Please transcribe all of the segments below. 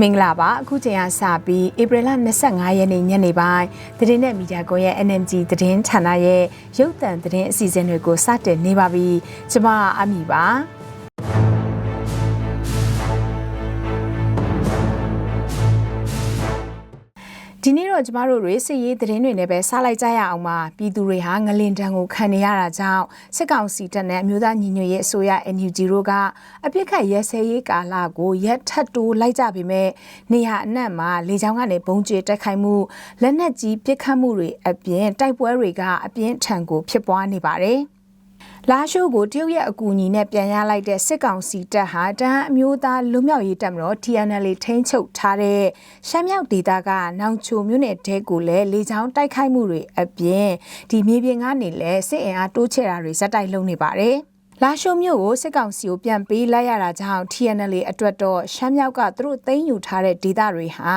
မင်္ဂလာပါအခုချိန်ကစပြီးဧပြီလ25ရက်နေ့ညနေပိုင်းသတင်းနဲ့မီဒီယာကွန်ရဲ့ NMG သတင်းဌာနရဲ့ရုပ်သံသတင်းအစီအစဉ်တွေကိုစတင်နေပါပြီကျွန်မအမီပါ ဒီနေ့တော့ကျမတို့တွေစစ်ရေးသတင်းတွေနဲ့ပဲစလိုက်ကြရအောင်ပါပြည်သူတွေဟာငလင်တန်းကိုခံနေရတာကြောင့်စစ်ကောင်စီတပ်နဲ့အမျိုးသားညီညွတ်ရေးအစိုးရ NUG တို့ကအပြစ်ခတ်ရဲစဲရေးကာလကိုရက်ထပ်တိုးလိုက်ကြပေမဲ့နေရအနှံ့မှာလေကြောင်းကနေဘုံကျဲတက်ခိုက်မှုလက်နက်ကြီးပစ်ခတ်မှုတွေအပြင်တိုက်ပွဲတွေကအပြင်းထန်ကိုဖြစ်ပွားနေပါတယ် လာရှိုးကိုတရုတ်ရဲ့အကူအညီနဲ့ပြန်ရလိုက်တဲ့စစ်ကောင်စီတပ်ဟာတန်းအမျိုးသားလွတ်မြောက်ရေးတပ်မတော် TNL ထိန်းချုပ်ထားတဲ့ရှမ်းမြောက်ဒေသကနောင်ချိုမြို့နယ်တဲကိုလည်းလေကြောင်းတိုက်ခိုက်မှုတွေအပြင်ဒီမြေပြင်ကနေလည်းစစ်အင်အားတိုးချဲ့တာတွေဇက်တိုက်လုပ်နေပါတယ်။ လာရှိုမြို့ကိုစစ်ကောင်စီကိုပြန်ပေးလိုက်ရတာကြောင့် TNL အတွက်တော့ရှမ်းမြောက်ကသူတို့သိမ်းယူထားတဲ့ဒေသတွေဟာ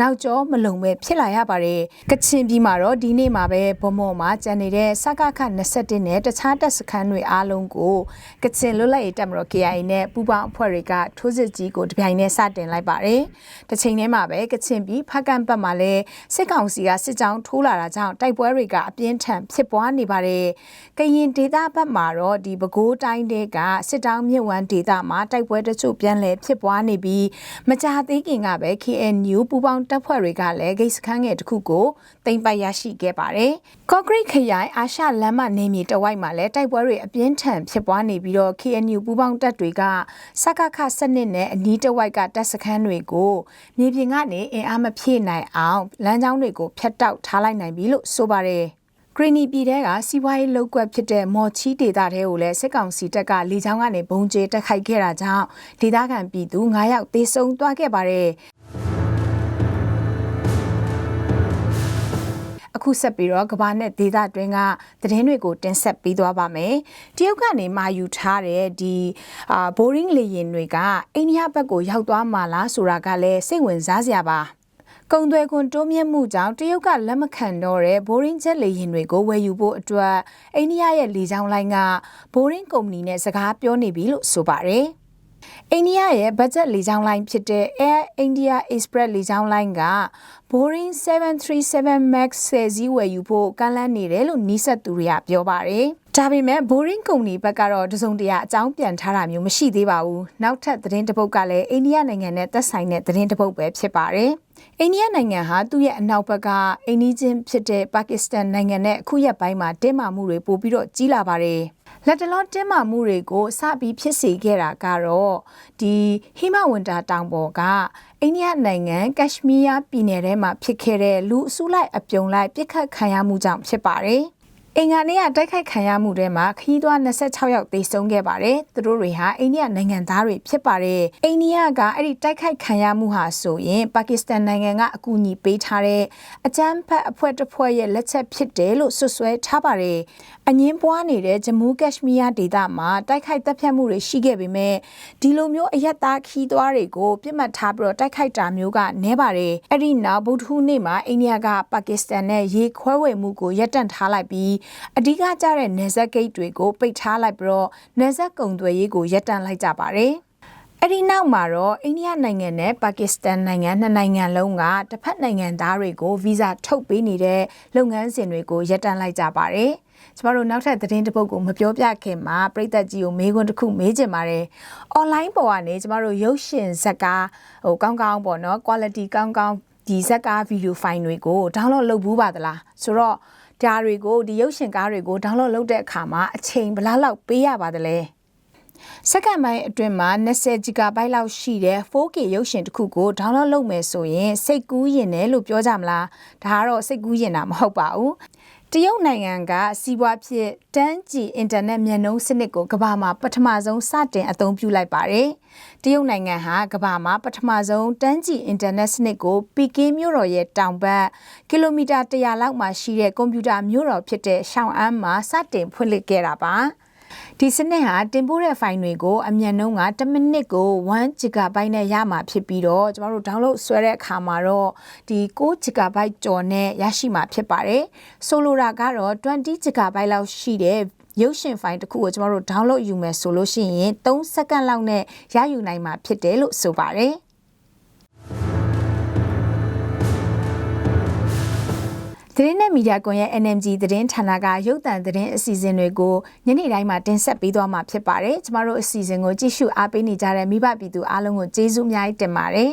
နောက်ကျောမလုံပဲဖြစ်လာရပါတယ်။ကချင်ပြည်မှာတော့ဒီနေ့မှာပဲဗမော်မှာကျန်နေတဲ့စကခ21နဲ့တခြားတပ်စခန်းတွေအားလုံးကိုကချင်လွတ်လပ်ရေးတပ်မတော် KIA နဲ့ပူးပေါင်းအဖွဲ့တွေကထိုးစစ်ကြီးကိုတပြိုင်တည်းစတင်လိုက်ပါတယ်။တစ်ချိန်တည်းမှာပဲကချင်ပြည်ဖကန့်ဘက်မှာလည်းစစ်ကောင်စီကစစ်ကြောင်းထိုးလာတာကြောင့်တိုက်ပွဲတွေကအပြင်းထန်ဖြစ်ပွားနေပါတယ်။ကရင်ဒေသဘက်မှာတော့ဒီပဲခူးတိုင်းတဲကစစ်တောင်းမြစ်ဝမ်းဒေသမှာတိုက်ပွဲတချို့ပြန်လည်ဖြစ်ပွားနေပြီးမကြာသေးခင်ကပဲ KNU ပူပေါင်းတပ်ဖွဲ့တွေကလည်းဂိတ်စခန်းငယ်တစ်ခုကိုတင်ပိုက်ရရှိခဲ့ပါတယ်။ကော့ဂရိတ်ခရိုင်အာရှလမ်းမနေမြေတဝိုက်မှာလည်းတိုက်ပွဲတွေအပြင်းထန်ဖြစ်ပွားနေပြီးတော့ KNU ပူပေါင်းတပ်တွေကစကခစနစ်နဲ့အနီးတဝိုက်ကတပ်စခန်းတွေကိုမြေပြင်ကနေအင်အားမဖြည့်နိုင်အောင်လမ်းကြောင်းတွေကိုဖျက်တောက်ထားလိုက်နိုင်ပြီလို့ဆိုပါတယ်။ ဂရီနီပြည်တဲကစီးပွားရေးလုပ်ကွက်ဖြစ်တဲ့မော်ချီဒေတာတဲကိုလည်းစစ်ကောင်စီတပ်ကလေကြောင်းကနေဘုံကျဲတက်ခိုက်ခဲ့တာကြောင့်ဒေသခံပြည်သူ9ယောက်သေဆုံးသွားခဲ့ပါတယ်အခုဆက်ပြီးတော့ကဘာနဲ့ဒေတာတွင်းကသတင်းတွေကိုတင်ဆက်ပေးသွားပါမယ်။တရုတ်ကနေမာယူထားတဲ့ဒီအာဘိုးရင်းလေယာဉ်တွေကအိန္ဒိယဘက်ကိုရောက်သွားမှလားဆိုတာကလည်းစိတ်ဝင်စားစရာပါ။ ကုံသွဲခွန်တိုးမြင့်မှုကြောင့်တရုတ်ကလက်မခံတော့တဲ့ဘိုးရင်းချက်လေယာဉ်တွေကိုဝယ်ယူဖို့အတွက်အိန္ဒိယရဲ့လေကြောင်းလိုင်းကဘိုးရင်းကုမ္ပဏီနဲ့စကားပြောနေပြီလို့ဆိုပါတယ်။အိန္ဒိယရဲ့ဘတ်ဂျက်လေကြောင်းလိုင်းဖြစ်တဲ့ Air India Express လေကြောင်းလိုင်းက Boeing 737 Max ဆယ်စီးဝယ်ယူဖို့ကမ်းလှမ်းနေတယ်လို့နီးစပ်သူတွေကပြောပါတယ်။ ဒါပေမဲ့ Boring ကုမ္ပဏီဘက်ကတော့တစုံတရာအကြောင်းပြန်ထားတာမျိုးမရှိသေးပါဘူး။နောက်ထပ်သတင်းတစ်ပုဒ်ကလည်းအိန္ဒိယနိုင်ငံနဲ့သက်ဆိုင်တဲ့သတင်းတစ်ပုဒ်ပဲဖြစ်ပါတယ်။အိန္ဒိယနိုင်ငံဟာသူ့ရဲ့အနောက်ဘက်ကအိန္ဒိချင်းဖြစ်တဲ့ပါကစ္စတန်နိုင်ငံနဲ့အခုရက်ပိုင်းမှာတင်းမာမှုတွေပိုပြီးတော့ကြီးလာပါတယ်။လက်တလောတင်းမာမှုတွေကိုစပြီးဖြစ်စေခဲ့တာကတော့ဒီဟိမဝန္တာတောင်ပေါ်ကအိန္ဒိယနိုင်ငံကက်ရှမီးယားပြည်နယ်ထဲမှာဖြစ်ခဲ့တဲ့လူအစုလိုက်အပြုံလိုက်ပြစ်ခတ်ခံရမှုကြောင့်ဖြစ်ပါတယ်။ အင်္ဂါနေ့ကတိုက်ခိုက်ခံရမှုထဲမှာခီးသွွား26ယောက်သေဆုံးခဲ့ပါတယ်။သူတို့တွေဟာအိန္ဒိယနိုင်ငံသားတွေဖြစ်ပါတယ်။အိန္ဒိယကအဲ့ဒီတိုက်ခိုက်ခံရမှုဟာဆိုရင်ပါကစ္စတန်နိုင်ငံကအကူအညီပေးထားတဲ့အကြမ်းဖက်အဖွဲ့တစ်ဖွဲ့ရဲ့လက်ချက်ဖြစ်တယ်လို့ဆွဆွဲထားပါတယ်။အငင်းပွားနေတဲ့ဂျမူးကက်ရှမီးယားဒေသမှာတိုက်ခိုက်တပ်ဖြတ်မှုတွေရှိခဲ့ပေမဲ့ဒီလိုမျိုးအယက်သားခီးသွွားတွေကိုပြစ်မှတ်ထားပြီးတော့တိုက်ခိုက်တာမျိုးကနည်းပါတယ်။အဲ့ဒီနောက်ဗုဒ္ဓဟူးနေ့မှာအိန္ဒိယကပါကစ္စတန်နဲ့ရေခွဲဝေမှုကိုရပ်တန့်ထားလိုက်ပြီးအဓိကကျတဲ့နေဆက်ဂိတ်တွေကိုပိတ်ထားလိုက်ပြီးတော့နေဆက်ကုံသွယ်ရေးကိုရပ်တန့်လိုက်ကြပါတယ်။အဲ့ဒီနောက်မှာတော့အိန္ဒိယနိုင်ငံနဲ့ပါကစ္စတန်နိုင်ငံနှစ်နိုင်ငံလုံးကတစ်ဖက်နိုင်ငံသားတွေကိုဗီဇာထုတ်ပေးနေတဲ့လုပ်ငန်းစဉ်တွေကိုရပ်တန့်လိုက်ကြပါတယ်။ကျမတို့နောက်ထပ်သတင်းတစ်ပုဒ်ကိုမပြောပြခင်မှာပြည်သက်ကြီးကိုမေးခွန်းတစ်ခုမေးချင်ပါတယ်။ online ပေါ်ကနေကျမတို့ရုပ်ရှင်ဇာတ်ကားဟိုကောင်းကောင်းပေါ့နော် quality ကောင်းကောင်းဒီဇာတ်ကားဗီဒီယိုဖိုင်တွေကို download လုပ်ဘူးပါသလားဆိုတော့ ဒါတွေကိုဒီရုပ်ရှင်ကားတွေကို download လုပ်တဲ့အခါမှာအချိန်ဘယ်လောက်ပေးရပါသလဲစက္ကန့်ပိုင်းအတွင်းမှာ20 GB လောက်ရှိတဲ့ 4K ရုပ်ရှင်တစ်ခုကို download လုပ်မယ်ဆိုရင်စိတ်ကူးရင်တယ်လို့ပြောကြမလားဒါကတော့စိတ်ကူးရင်တာမဟုတ်ပါဘူး တရုတ်နိုင်ငံကစီးပွားဖြစ်တန်းကြည်အင်တာနက်မျက်နှာစနစ်ကိုကမ္ဘာမှာပထမဆုံးစတင်အသုံးပြုလိုက်ပါတယ်။တရုတ်နိုင်ငံဟာကမ္ဘာမှာပထမဆုံးတန်းကြည်အင်တာနက်စနစ်ကိုပီကင်းမြို့တော်ရဲ့တောင်ဘက်ကီလိုမီတာ100လောက်မှာရှိတဲ့ကွန်ပျူတာမြို့တော်ဖြစ်တဲ့ရှောင်းအန်းမှာစတင်ဖွင့်လှစ်ခဲ့တာပါ။ ဒီစနစ်ဟာတင်ပို့တဲ့ဖိုင်တွေကိုအမြန်နှုန်းက1မိနစ်ကို1 GB နဲ့ရမှာဖြစ်ပြီးတော့ကျမတို့ download ဆွဲတဲ့အခါမှာတော့ဒီ6 GB ကျော်နဲ့ရရှိမှာဖြစ်ပါတယ်ဆိုလိုတာကတော့20 GB လောက်ရှိတဲ့ရုပ်ရှင်ဖိုင်တစ်ခုကိုကျမတို့ download ယူမယ်ဆိုလို့ရှိရင်3စက္ကန့်လောက်နဲ့ရယူနိုင်မှာဖြစ်တယ်လို့ဆိုပါတယ် သတင်းနဲ့မီဒီယာကွန်ရဲ့ NMG သတင်းဌာနကရုပ်သံသတင်းအစီအစဉ်တွေကိုညနေတိုင်းမှာတင်ဆက်ပေးသွားမှာဖြစ်ပါတယ်ကျမတို့အစီအစဉ်ကိုကြည့်ရှုအားပေးနေကြတဲ့မိဘပြည်သူအားလုံးကိုကျေးဇူးအများကြီးတင်ပါတယ်